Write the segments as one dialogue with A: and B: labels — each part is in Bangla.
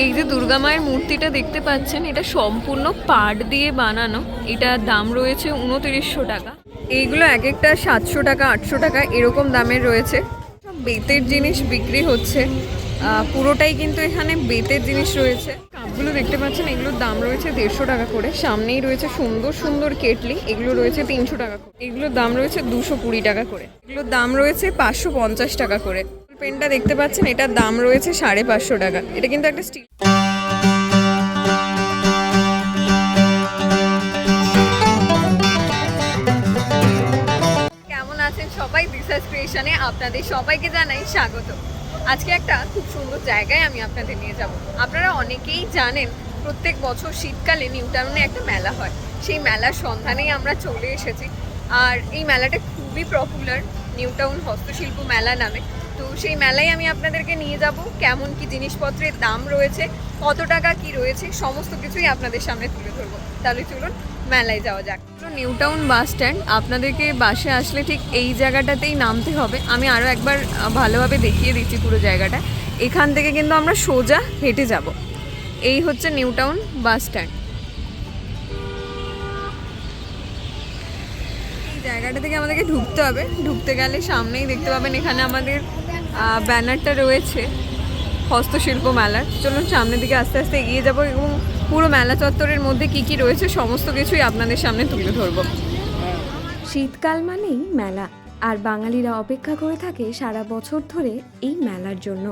A: এই যে দুর্গা মায়ের মূর্তিটা দেখতে পাচ্ছেন, এটা সম্পূর্ণ পাট দিয়ে বানানো। এটার দাম রয়েছে উনতিরিশশো টাকা। এইগুলো এক একটা সাতশো টাকা, আটশো টাকা, এরকম দামের রয়েছে। বেতের জিনিস বিক্রি হচ্ছে। পুরোটাই কিন্তু এখানে বেতের জিনিস রয়েছে। কাপগুলো দেখতে পাচ্ছেন, এগুলোর দাম রয়েছে দেড়শো টাকা করে। সামনেই রয়েছে সুন্দর সুন্দর কেটলি, এগুলো রয়েছে তিনশো টাকা করে। এগুলোর দাম রয়েছে দুশো কুড়ি টাকা করে। এগুলোর দাম রয়েছে পাঁচশো পঞ্চাশ টাকা করে। পেনটা দেখতে পাচ্ছেন, এটার দাম রয়েছে সাড়ে পাঁচশো টাকা। এটা কিন্তু একটা স্টিল কেমন আছেন সবাই? রিসার্চ ক্রিয়েশনে আপনাদের সবাইকে জানাই স্বাগত। আজকে একটা খুব সুন্দর জায়গায় আমি আপনাদের নিয়ে যাব। আপনারা অনেকেই জানেন, প্রত্যেক বছর শীতকালে নিউ টাউনে একটা মেলা হয়। সেই মেলার সন্ধানেই আমরা চলে এসেছি। আর এই মেলাটা খুবই পপুলার নিউ টাউন হস্তশিল্প মেলা নামে। তো সেই মেলায় আমি আপনাদেরকে নিয়ে যাব। কেমন কি জিনিসপত্রের দাম রয়েছে, কত টাকা কি রয়েছে, সমস্ত কিছুই আপনাদের সামনে তুলে ধরবো। তাহলে চলুন মেলায় যাওয়া যাক। নিউ টাউন বাস স্ট্যান্ড, আপনাদেরকে বাসে আসলে ঠিক এই জায়গাটাতেই নামতে হবে। আমি আরও একবার ভালোভাবে দেখিয়ে দিচ্ছি পুরো জায়গাটা। এখান থেকে কিন্তু আমরা সোজা হেঁটে যাব। এই হচ্ছে নিউ টাউন বাস স্ট্যান্ড। জায়গাটা থেকে আমাদেরকে ঢুকতে হবে। ঢুকতে গেলে সামনেই দেখতে পাবেন এখানে আমাদের ব্যানারটা রয়েছে হস্তশিল্প মেলার। চলুন সামনের দিকে আস্তে আস্তে এগিয়ে যাব এবং পুরো মেলা চত্বরের মধ্যে কি কি রয়েছে সমস্ত কিছুই আপনাদের সামনে তুলে ধরবো।
B: শীতকাল মানেই মেলা আর বাঙালিরা অপেক্ষা করে থাকে সারা বছর ধরে এই মেলার জন্য।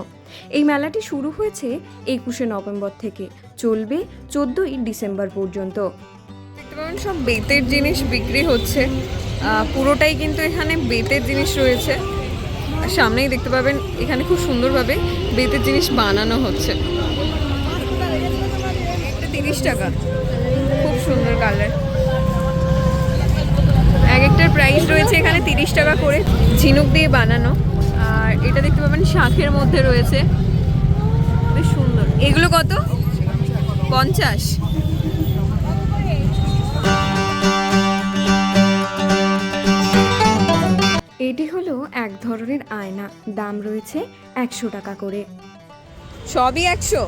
B: এই মেলাটি শুরু হয়েছে একুশে নভেম্বর থেকে চলবে চোদ্দোই ডিসেম্বর পর্যন্ত।
A: দেখতে পাবেন সব বেতের জিনিস বিক্রি হচ্ছে। পুরোটাই কিন্তু এখানে বেতের জিনিস রয়েছে। সামনেই দেখতে পাবেন, এখানে খুব সুন্দরভাবে বেতের জিনিস বানানো হচ্ছে। তিরিশ টাকা। খুব সুন্দর কালার। এক একটার প্রাইস রয়েছে এখানে তিরিশ টাকা করে ঝিনুক দিয়ে বানানো। আর এটা দেখতে পাবেন, শাঁখের মধ্যে রয়েছে। বেশ সুন্দর। এগুলো কত? পঞ্চাশ।
B: এটি হলো এক ধরনের আয়না। দাম রয়েছে একশো টাকা করে।
A: সবই একশো?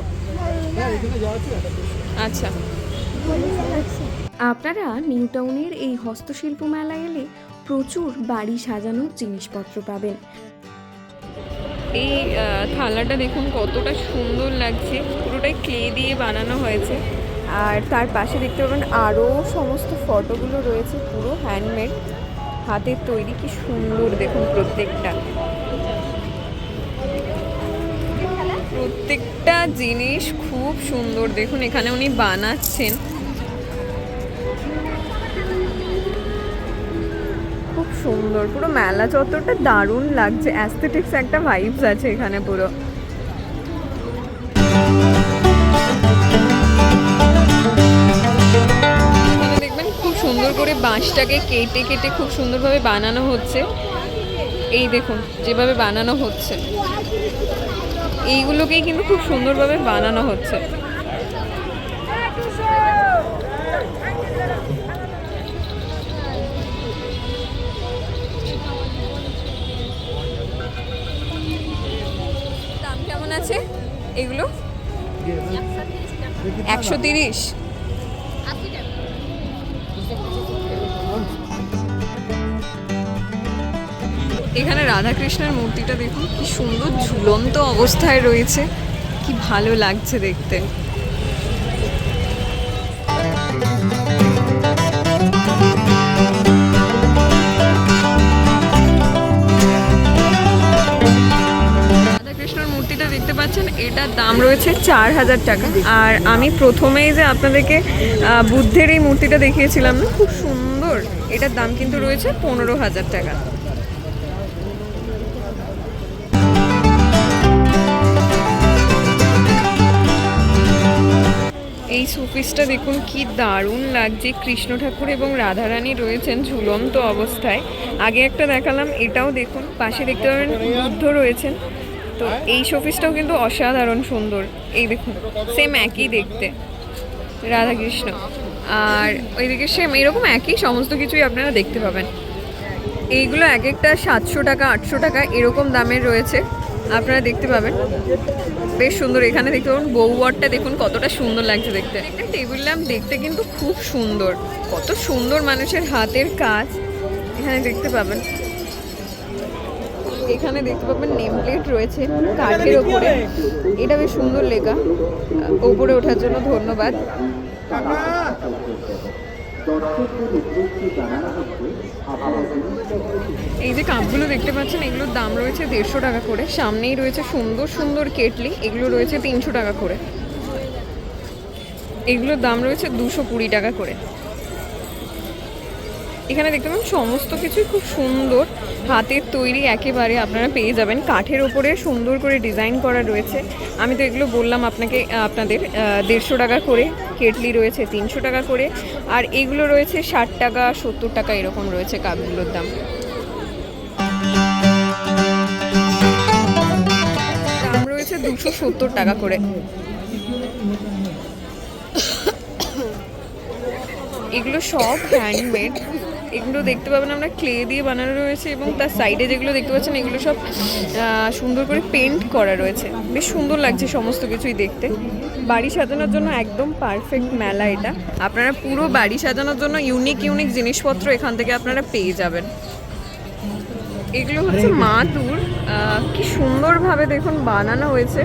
A: আচ্ছা।
B: আপনারা নিউ টাউনের এই হস্তশিল্প মেলায় এলে প্রচুর বাড়ি সাজানোর জিনিসপত্র পাবেন।
A: এই থালাটা দেখুন কতটা সুন্দর লাগছে। পুরোটাই ক্লে দিয়ে বানানো হয়েছে। আর তার পাশে দেখতে পাবেন আরও সমস্ত ফটোগুলো রয়েছে পুরো হ্যান্ডমেড হাতের তৈরি, কি সুন্দর দেখুন প্রত্যেকটা। প্রত্যেকটা জিনিস খুব সুন্দর, দেখুন এখানে উনি বানাচ্ছেন। খুব সুন্দর, পুরো মেলা চত্বরটা দারুণ লাগছে অ্যাস্থেটিক্স একটা ভাইবস আছে এখানে পুরো। বাঁশটাকে কেটে কেটে খুব সুন্দরভাবে বানানো হচ্ছে। এই দেখুন, যেভাবে বানানো হচ্ছে। এইগুলোকেই কিন্তু খুব সুন্দরভাবে বানানো হচ্ছে। কেমন আছে? এগুলো? একশো তিরিশ। এখানে রাধাকৃষ্ণের মূর্তিটা দেখুন, কি সুন্দর ঝুলন্ত অবস্থায় রয়েছে, কি ভালো লাগছে দেখতে। পাচ্ছেন, এটার দাম রয়েছে চার হাজার টাকা। আর আমি প্রথমেই যে আপনাদেরকে বুদ্ধের এই মূর্তিটা দেখিয়েছিলাম না, খুব সুন্দর। এটার দাম কিন্তু রয়েছে পনেরো হাজার টাকা। এই শোপিসটা দেখুন, কি দারুণ লাগছে। কৃষ্ণ ঠাকুর এবং রাধারানী রয়েছেন ঝুলন্ত অবস্থায়। আগে একটা দেখালাম, এটাও দেখুন, পাশে দেখতে পাবেন বুদ্ধ রয়েছেন। তো এই শোপিসটাও কিন্তু অসাধারণ সুন্দর। এই দেখুন সেম একই দেখতে, রাধাকৃষ্ণ। আর ওইদিকে সেম এরকম একই সমস্ত কিছুই আপনারা দেখতে পাবেন। এইগুলো এক একটা সাতশো টাকা, আটশো টাকা, এরকম দামের রয়েছে। আপনারা দেখতে পাবেন। বেশ সুন্দর। এখানে দেখতে পাবেন বউয়ারটা দেখুন, কতটা সুন্দর লাগছে দেখতে। একটা টেবিল ল্যাম্প দেখতে কিন্তু খুব সুন্দর। কত সুন্দর মানুষের হাতের কাজ। এখানে দেখতে পাবেন। এখানে দেখতে পাবেন নেম প্লেট রয়েছে কাঠের ওপরে। এটা বেশ সুন্দর লেখা। ওপরে ওঠার জন্য ধন্যবাদ। এই যে কাপগুলো দেখতে পাচ্ছেন, এগুলোর দাম রয়েছে দেড়শো টাকা করে। সামনেই রয়েছে সুন্দর সুন্দর কেটলি, এগুলো রয়েছে তিনশো টাকা করে। এগুলোর দাম রয়েছে দুশো কুড়ি টাকা করে। এখানে দেখতে পাবেন সমস্ত কিছুই খুব সুন্দর। হাতের তৈরি একেবারে আপনারা পেয়ে যাবেন। কাঠের ওপরে সুন্দর করে ডিজাইন করা রয়েছে। আমি তো এগুলো বললাম আপনাকে, আপনাদের দেড়শো টাকা করে কেটলি রয়েছে, তিনশো টাকা করে। আর এগুলো রয়েছে ষাট টাকা, সত্তর টাকা এরকম রয়েছে কাপগুলোর দাম। দাম রয়েছে দুশো সত্তর টাকা করে। এগুলো সব হ্যান্ডমেড এগুলো দেখতে পাবেন আমরা ক্লে দিয়ে বানানো রয়েছে এবং তার সাইডে যেগুলো দেখতে পাচ্ছেন, এগুলো সব সুন্দর করে পেন্ট করা রয়েছে। বেশ সুন্দর লাগছে সমস্ত কিছুই দেখতে। বাড়ি সাজানোর জন্য একদম পারফেক্ট মেলা এটা। আপনারা পুরো বাড়ি সাজানোর জন্য ইউনিক ইউনিক জিনিসপত্র এখান থেকে আপনারা পেয়ে যাবেন। এগুলো হচ্ছে মাদুর কি সুন্দরভাবে দেখুন বানানো হয়েছে।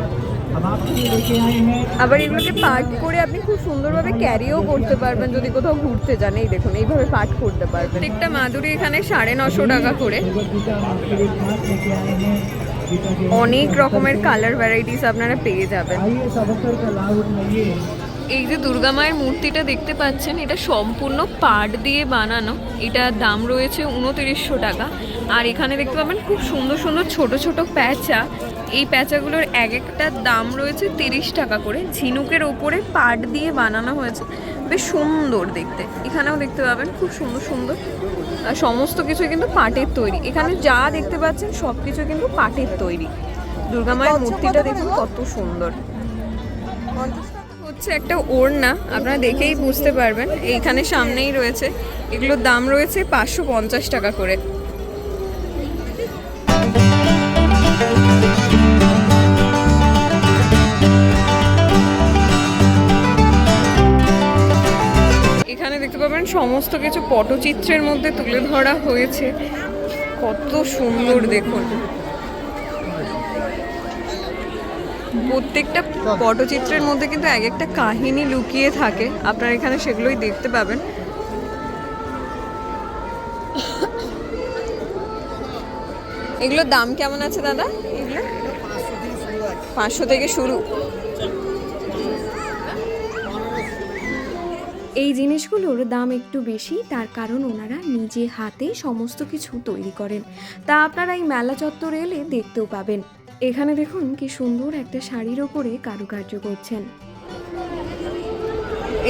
A: আবার এগুলোকে পার্ট করে আপনি খুব সুন্দরভাবে ক্যারিও করতে পারবেন যদি কোথাও ঘুরতে যান। এই দেখুন এইভাবে পার্ট করতে পারবেন। প্রত্যেকটা মাদুরি এখানে সাড়ে নশো টাকা করে। অনেক রকমের কালার ভ্যারাইটিস আপনারা পেয়ে যাবেন। এই যে দুর্গা মায়ের মূর্তিটা দেখতে পাচ্ছেন, এটা সম্পূর্ণ পাট দিয়ে বানানো। এটা দাম রয়েছে উনতিরিশশো টাকা। আর এখানে দেখতে পাবেন খুব সুন্দর সুন্দর ছোট ছোট প্যাঁচা। এই প্যাঁচাগুলোর এক একটার দাম রয়েছে তিরিশ টাকা করে। ঝিনুকের ওপরে পাট দিয়ে বানানো হয়েছে। বেশ সুন্দর দেখতে। এখানেও দেখতে পাবেন খুব সুন্দর সুন্দর সমস্ত কিছু কিন্তু পাটের তৈরি। এখানে যা দেখতে পাচ্ছেন সব কিছু কিন্তু পাটের তৈরি। দুর্গা মায়ের মূর্তিটা দেখুন কত সুন্দর। হচ্ছে একটা ওড়না, আপনারা দেখেই বুঝতে পারবেন। এইখানে সামনেই রয়েছে, এগুলোর দাম রয়েছে পাঁচশো পঞ্চাশ টাকা করে। এখানে দেখতে পাবেন, সমস্ত কিছু পটচিত্রের মধ্যে তুলে ধরা হয়েছে। কত সুন্দর দেখুন। প্রত্যেকটা পটচিত্রের মধ্যে কিন্তু এক একটা কাহিনী লুকিয়ে থাকে। আপনারা এখানে সেগুলোই দেখতে পাবেন। এগুলোর দাম কেমন আছে দাদা? এগুলো? পাঁচশো থেকে শুরু।
B: এই জিনিসগুলোর দাম একটু বেশি, তার কারণ ওনারা নিজে হাতে সমস্ত কিছু তৈরি করেন। তা আপনারা এই মেলা চত্বরে এলে দেখতেও পাবেন। এখানে দেখুন কি সুন্দর একটা শাড়ির ওপরে কারুকার্য করছেন।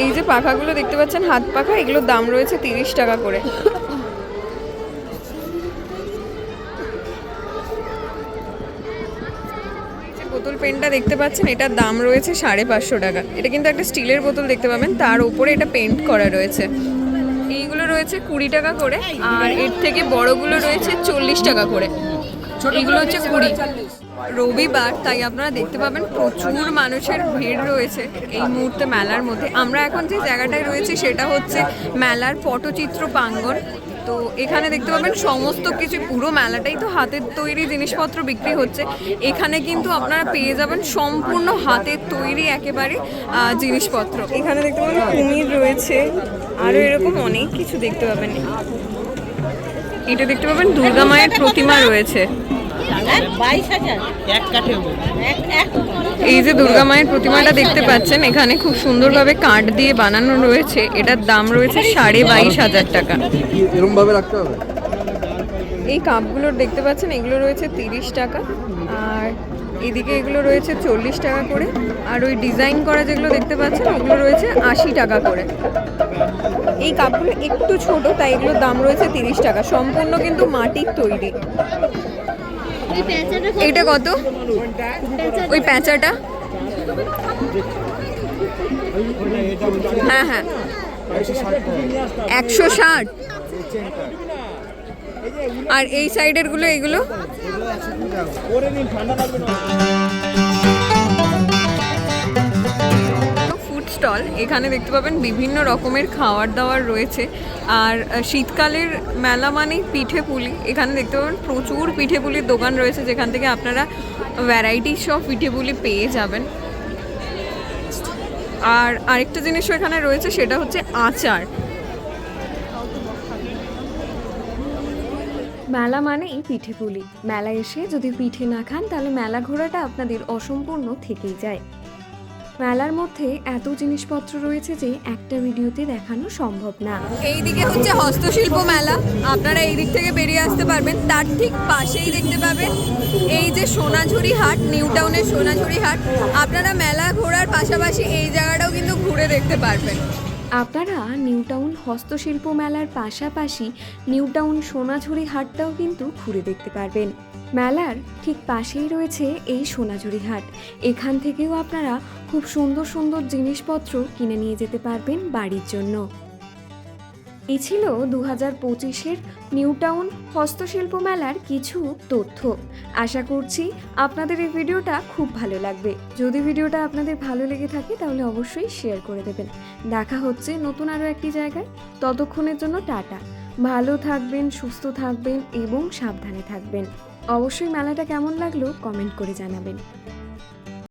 A: এই যে পাখাগুলো দেখতে পাচ্ছেন হাত পাখা এগুলোর দাম রয়েছে তিরিশ টাকা করে। যে বোতল পেনটা দেখতে পাচ্ছেন এটার দাম রয়েছে সাড়ে পাঁচশো টাকা। এটা কিন্তু একটা স্টিলের বোতল দেখতে পাবেন তার উপরে এটা পেন্ট করা রয়েছে। এইগুলো রয়েছে কুড়ি টাকা করে আর এর থেকে বড়গুলো রয়েছে চল্লিশ টাকা করে। এগুলো হচ্ছে কুড়ি। রবিবার, তাই আপনারা দেখতে পাবেন প্রচুর মানুষের ভিড় রয়েছে এই মুহূর্তে মেলার মধ্যে। আমরা এখন যে জায়গাটায় রয়েছি সেটা হচ্ছে মেলার পটচিত্র প্রাঙ্গণ। তো এখানে দেখতে পাবেন সমস্ত কিছু, পুরো মেলাটাই তো হাতের তৈরি জিনিসপত্র বিক্রি হচ্ছে। এখানে কিন্তু আপনারা পেয়ে যাবেন সম্পূর্ণ হাতের তৈরি একেবারে জিনিসপত্র। এখানে দেখতে পাবেন কুমির রয়েছে, আরও এরকম অনেক কিছু দেখতে পাবেন। এটা দেখতে পাবেন দুর্গা মায়ের প্রতিমা রয়েছে।
C: এক
A: এই যে দুর্গা মায়ের প্রতিমাটা দেখতে পাচ্ছেন এখানে খুব সুন্দরভাবে কাঠ দিয়ে বানানো রয়েছে। এটার দাম রয়েছে সাড়ে বাইশ হাজার টাকা।
D: এরকম ভাবে রাখতে হবে?
A: এই কাপগুলোর দেখতে পাচ্ছেন এগুলো রয়েছে তিরিশ টাকা। আর এদিকে এগুলো রয়েছে চল্লিশ টাকা করে। আর ওই ডিজাইন করা যেগুলো দেখতে পাচ্ছেন ওগুলো রয়েছে আশি টাকা করে। এই কাপগুলো একটু ছোট তাই এগুলোর দাম রয়েছে তিরিশ টাকা। সম্পূর্ণ কিন্তু মাটির তৈরি। এইটা কত? ওই প্যাঁচাটা? হ্যাঁ হ্যাঁ। একশো ষাট। আর এই সাইডেরগুলো এগুলো? স্টল, এখানে দেখতে পাবেন বিভিন্ন রকমের খাওয়ার দাওয়ার রয়েছে। আর শীতকালের মেলা মানেই পিঠে পুলি। এখানে দেখতে পাবেন প্রচুর পিঠে পুলির দোকান রয়েছে, যেখান থেকে আপনারা ভ্যারাইটি সব পিঠে পুলি পেয়ে যাবেন। আর আরেকটা জিনিসও এখানে রয়েছে, সেটা হচ্ছে আচার।
B: মেলা মানেই পিঠে পুলি। মেলা এসে যদি পিঠে না খান, তাহলে মেলা ঘোরাটা আপনাদের অসম্পূর্ণ থেকেই যায়। মেলার মধ্যে এত জিনিসপত্র রয়েছে যে একটা ভিডিওতে দেখানো সম্ভব না।
A: এইদিকে হচ্ছে হস্তশিল্প মেলা। আপনারা এই দিক থেকে বেরিয়ে আসতে পারবেন। তার ঠিক পাশেই দেখতে পাবেন এই যে সোনাঝুরি হাট নিউ টাউনের সোনাঝুরি হাট। আপনারা মেলা ঘোরার পাশাপাশি এই জায়গাটাও কিন্তু ঘুরে দেখতে পারবেন।
B: আপনারা নিউ টাউন হস্তশিল্প মেলার পাশাপাশি নিউ টাউন সোনাঝুরি হাটটাও কিন্তু ঘুরে দেখতে পারবেন। মেলার ঠিক পাশেই রয়েছে এই সোনাঝুরি হাট। এখান থেকেও আপনারা খুব সুন্দর সুন্দর জিনিসপত্র কিনে নিয়ে যেতে পারবেন বাড়ির জন্য। এ ছিল দু হাজার পঁচিশের নিউ টাউন হস্তশিল্প মেলার কিছু তথ্য। আশা করছি আপনাদের এই ভিডিওটা খুব ভালো লাগবে। যদি ভিডিওটা আপনাদের ভালো লেগে থাকে তাহলে অবশ্যই শেয়ার করে দেবেন। দেখা হচ্ছে নতুন আরও একটি জায়গায়। ততক্ষণের জন্য টাটা। ভালো থাকবেন, সুস্থ থাকবেন এবং সাবধানে থাকবেন। অবশ্যই মেলাটা কেমন লাগল কমেন্ট করে জানাবেন।